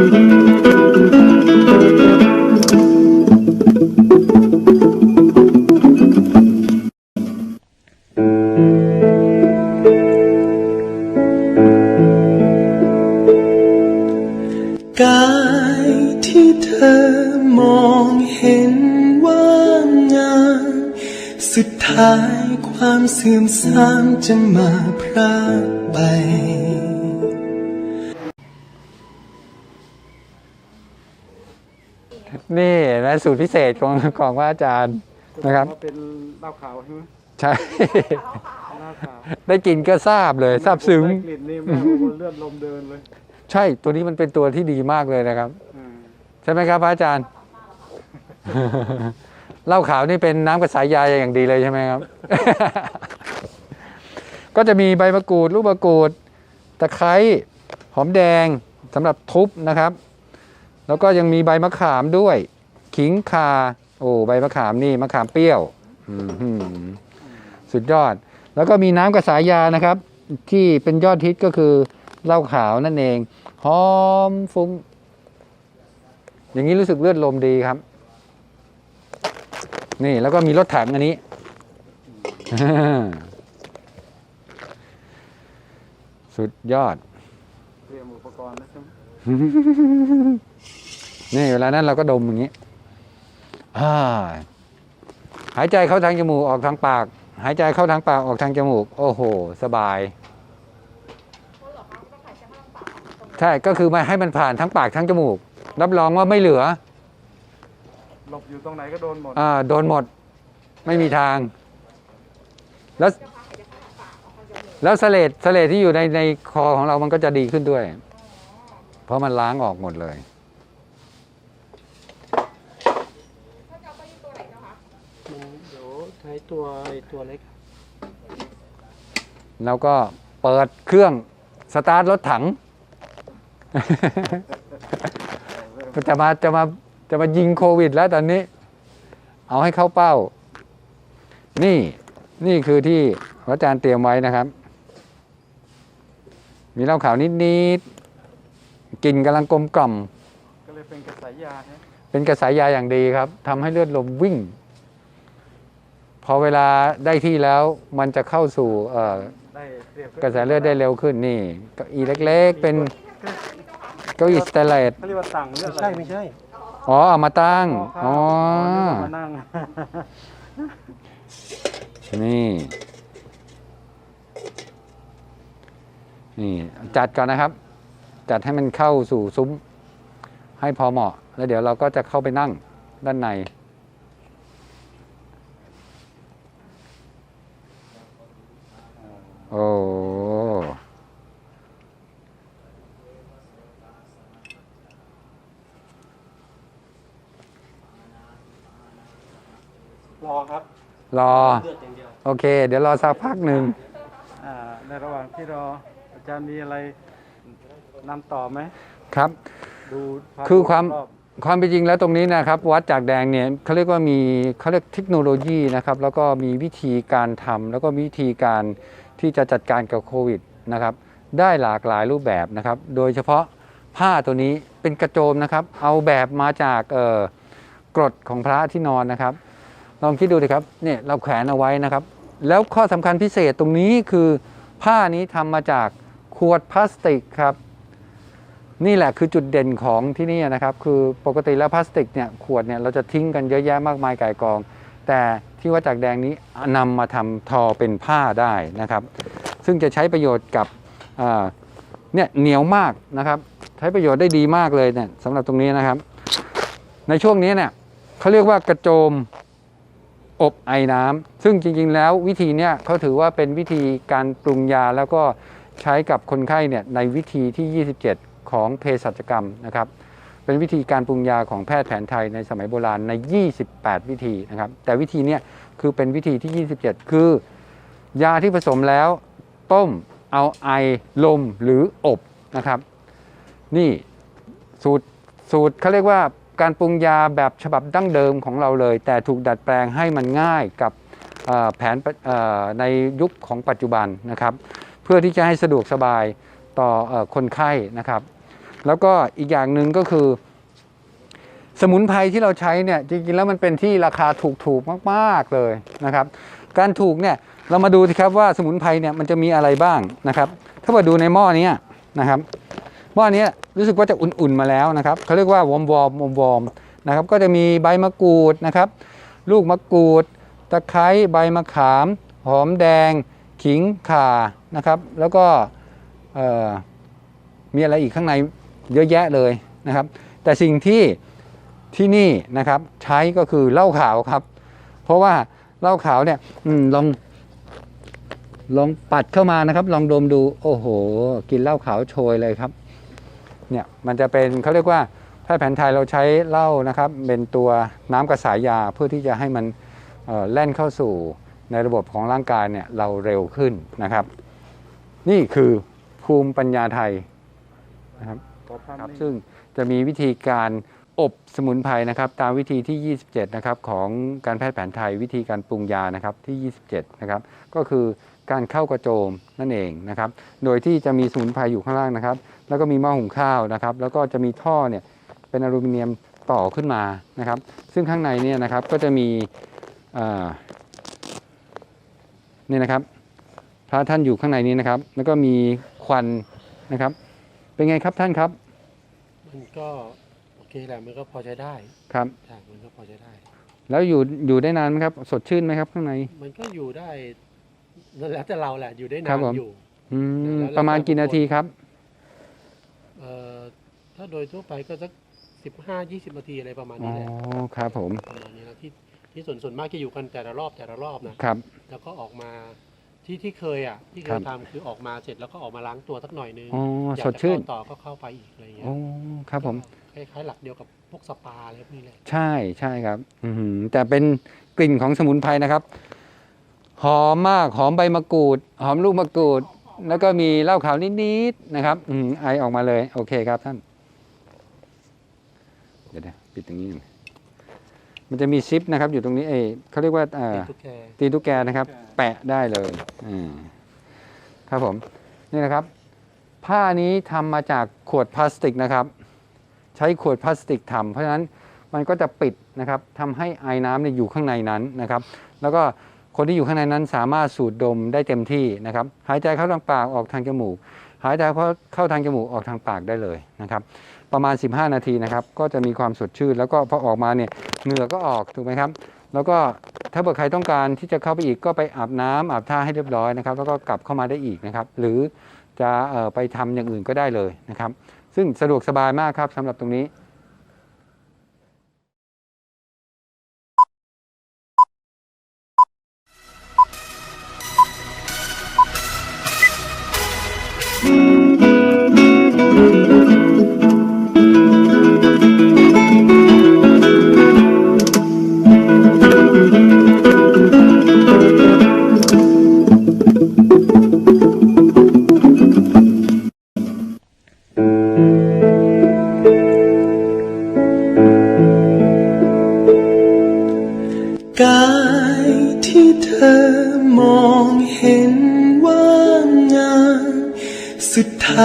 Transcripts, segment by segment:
กายที่เธอมองเห็นว่างงาน สุดท้ายความเสื่อมทรามจะมาพรากไป นี่นะสูตรพิเศษของของพระอาจารย์นะครับว่าเป็นเหล้าขาวใช่ไหมใช่ เหล้าขาวได้กลินก็ทราบเลยทราบซึ้ง ได้กลิ่นนี่แม่โอ้โหเลือดลมเดินเลยใช่ตัวนี้มันเป็นตัวที่ดีมากเลยนะครับ อืมใช่ไหมครับพระอาจารย์ เหล้าขาวนี่เป็นน้ำกระสายยาอย่างดีเลยใช่ไหมครับ ก็จะมีใบมะกรูด ลูกมะกรูด ตะไคร้ หอมแดงสำหรับทุบนะครับ แล้วก็ยังมีใบมะขามด้วย ขิงคา โอ้ใบมะขามนี่มะขามเปรี้ยวสุดยอด แล้วก็มีน้ำกระสายานะครับ ที่เป็นยอดฮิตก็คือเหล้าขาวนั่นเองหอมฟุ้ง อย่างนี้รู้สึกเลือดลมดีครับ นี่แล้วก็มีรถถังอันนี้สุดยอดเตรียมอุปกรณ์นะใช่ไหม นี่เวลานั้นเราก็ดมอย่างนี้อ่าหายใจเข้าทางจมูกออกทางปาก หายใจเข้าทางปากออกทางจมูก โอ้โห สบาย ใช่ก็คือมาให้มันผ่านทั้งปากทั้งจมูก รับรองว่าไม่เหลือหลบอยู่ตรงไหนก็โดนหมดอ่าโดนหมด ไม่มีทาง แล้วแล้วเสลดเสลดที่อยู่ในในคอของเรามันก็จะดีขึ้นด้วย เพราะมันล้างออกหมดเลยเดี๋ยวใช้ตัวไอ้ตัวเล็กแล้วก็เปิดเครื่องสตาร์ทรถถัง จะมาจะมาจะมายิงโควิดแล้วตอนนี้ เอาให้เข้าเป้า นี่นี่คือที่พระอาจารย์เตรียมไว้นะครับ มีเหล้าขาวนิดๆ กลิ่นกำลังกลมกล่อม ก็เลยเป็นกระสายยาใช่ไหมเป็นกระแสยาอย่างดีครับทำให้เลือดลมวิ่ง พอเวลาได้ที่แล้วมันจะเข้าสู่เอ่อได้เรียบกระแสเลือดได้เร็วขึ้นนี่เก้าอี้เล็กๆ เป็นเก้าอี้สเตนเลสเขาเรียกว่าสั่งเลือดไม่ใช่ไม่ใช่อ๋อเอามาตั้งอ๋อ๋ออมานั่งนี่ นี่จัดก่อนนะครับ จัดให้มันเข้าสู่ซุ้มให้พอเหมาะ แล้วเดี๋ยวเราก็จะเข้าไปนั่งด้านใน โอ้รอครับรอ เลือดอย่างเดียวโอเค เดี๋ยวรอสักพักหนึ่ง อ่าในระหว่างที่รออาจารย์มีอะไร นำต่อไหมครับ ดูคือความรอบความเป็นจริงแล้วตรงนี้นะครับ วัดจากแดงเนี่ยเขาเรียกว่ามีเขาเรียกเทคโนโลยีนะครับ แล้วก็มีวิธีการทำแล้วก็วิธีการที่จะจัดการกับโควิดนะครับ ได้หลากหลายรูปแบบนะครับ โดยเฉพาะผ้าตัวนี้เป็นกระโจมนะครับ เอาแบบมาจากเอ่อกรดของพระที่นอนนะครับ ลองคิดดูดิครับเนี่ยเราแขวนเอาไว้นะครับ แล้วข้อสำคัญพิเศษตรงนี้คือผ้านี้ทำมาจากขวดพลาสติกครับ นี่แหละคือจุดเด่นของที่นี่นะครับ คือปกติแล้วพลาสติกเนี่ยขวดเนี่ยเราจะทิ้งกันเยอะแยะมากมายก่ายกอง แต่ที่วัดจากแดงนี้นำมาทำทอเป็นผ้าได้นะครับ ซึ่งจะใช้ประโยชน์กับเนี่ยเหนียวมากนะครับ ใช้ประโยชน์ได้ดีมากเลยเนี่ยสำหรับตรงนี้นะครับ ในช่วงนี้เนี่ยเขาเรียกว่ากระโจมอบไอน้ำซึ่งจริง ๆ แล้ววิธีเนี่ยเขาถือว่าเป็นวิธีการปรุงยาแล้วก็ใช้กับคนไข้เนี่ยในวิธีที่ 27 ของเภสัชกรรมนะครับเป็นวิธีการปรุงยาของแพทย์แผนไทยในสมัยโบราณใน 28 วิธีนะครับแต่วิธีนี้คือเป็นวิธีที่ 27 คือ ยาที่ผสมแล้ว ต้มเอาไอลมหรืออบนะครับ นี่สูตรสูตรเขาเรียกว่าการปรุงยาแบบฉบับดั้งเดิมของเราเลย แต่ถูกดัดแปลงให้มันง่ายกับแผนในยุคของปัจจุบันนะครับ เพื่อที่จะให้สะดวกสบายต่อคนไข้นะครับ แล้วก็อีกอย่างหนึ่งก็คือ สมุนไพรที่เราใช้เนี่ยจริงๆแล้วมันเป็นที่ราคาถูกๆมากๆเลยนะครับ การถูกเนี่ยเรามาดูสิครับว่าสมุนไพรเนี่ยมันจะมีอะไรบ้างนะครับ ถ้ามาดูในหม้อนี้นะครับหม้อนี้รู้สึกว่าจะอุ่นๆมาแล้วนะครับเขาเรียกว่าวอมวอมวอมวอมนะครับ ก็จะมีใบมะกรูดนะครับ ลูกมะกรูดตะไคร้ใบมะขาม หอมแดง ขิงข่านะครับ แล้วก็มีอะไรอีกข้างใน เยอะแยะเลยนะครับ แต่สิ่งที่ที่นี่นะครับใช้ก็คือเหล้าขาวครับ เพราะว่าเหล้าขาวเนี่ยอลองลองปัดเข้ามานะครับ ลองดมดูโอ้โห กินเหล้าขาวโชยเลยครับเนี่ยมันจะเป็นเขาเรียกว่าแพทย์แผนไทยเราใช้เหล้านะครับ เป็นตัวน้ำกระสายยาเพื่อที่จะให้มันแล่นเข้าสู่ในระบบของร่างกายเนี่ยเราเร็วขึ้นนะครับ นี่คือภูมิปัญญาไทยนะครับ ครับนิ่งซึ่งจะมีวิธีการอบสมุนไพรนะครับ ตามวิธีที่ 27 นะครับของการแพทย์แผนไทยวิธีการปรุงยานะครับที่ 27 นะครับ ก็คือการเข้ากระโจมนั่นเองนะครับ โดยที่จะมีสมุนไพรอยู่ข้างล่างนะครับ แล้วก็มีหม้อหุงข้าวนะครับ แล้วก็จะมีท่อเนี่ยเป็นอลูมิเนียมต่อขึ้นมานะครับ ซึ่งข้างในเนี่ยนะครับก็จะมีอ่านี่นะครับ พระท่านอยู่ข้างในนี้นะครับ แล้วก็มีควันนะครับ เป็นไงครับท่านครับมันก็โอเคแหละมันก็พอใช้ได้ครับ ใช่มันก็พอใช้ได้ แล้วอยู่อยู่ได้นานไหมครับ สดชื่นไหมครับ ข้างใน มันก็อยู่ได้นั่นแล้วแต่เราแหละอยู่ได้ครันาบนผม อยู่อืมแล้วแล้วประมาณกี่นาทีครับ เอ่อถ้าโดยทั่วไปก็สักสิบห้ายี่สิบนาทีอะไรประมาณอ๋อนี้แหละครับผมประมาณนี้นะที่ที่ส่วนส่วนมากจะอยู่กันแต่ละรอบแต่ละรอบนะครับ แล้วก็ออกมา ที่ที่เคยอะที่เคครัยบ ทำคือออกมาเสร็จแล้วก็ออกมาล้างตัวสักหน่อยนึงอ๋ออยาสกดจะชื่นเข้าต่อก็เข้าไปอีกอะไรเงี้ยโอ้ครับผม คล้ายๆหลักเดียวกับพวกสปาอะไรพวกนี้แหละใช่ใช่ครับอือหือแต่เป็นกลิ่นของสมุนไพรนะครับ หอมมากหอมใบมะกรูด หอมลูกมะกรูด แล้วก็มีเหล้าขาวนิดๆนะครับอืมไอออกมาเลย โอเคครับท่าน เดี๋ยวนะปิดตรงนี้หน่อย มันจะมีซิปนะครับ อยู่ตรงนี้เอยเขาเรียกว่าเอ่อทุกแกตีนตุ๊กแกนะครับ แปะได้เลยอืมครับผมนี่นะครับ ผ้านี้ทำมาจากขวดพลาสติกนะครับ ใช้ขวดพลาสติกทำเพราะฉะนั้นมันก็จะปิดนะครับทำให้ไอ้น้ำเนี่ยอยู่ข้างในนั้นนะครับ แล้วก็คนที่อยู่ข้างในนั้นสามารถสูดดมได้เต็มที่นะครับ หายใจเข้าทางปากออกทางจมูก หายใจเพราะเข้าทางจมูกออกทางปากได้เลยนะครับ ประมาณ 15 นาทีนะครับ ก็จะมีความสดชื่น แล้วก็พอออกมาเนี่ยเหงื่อก็ออกถูกไหมครับ แล้วก็ถ้าเกิดใครต้องการที่จะเข้าไปอีกก็ไปอาบน้ำอาบท่าให้เรียบร้อยนะครับ แล้วก็กลับเข้ามาได้อีกนะครับ หรือจะออไปทำอย่างอื่นก็ได้เลยนะครับ ซึ่งสะดวกสบายมากครับสำหรับตรงนี้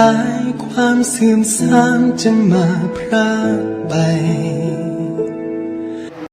ายความเสื่อมทรามจะมาพรากไป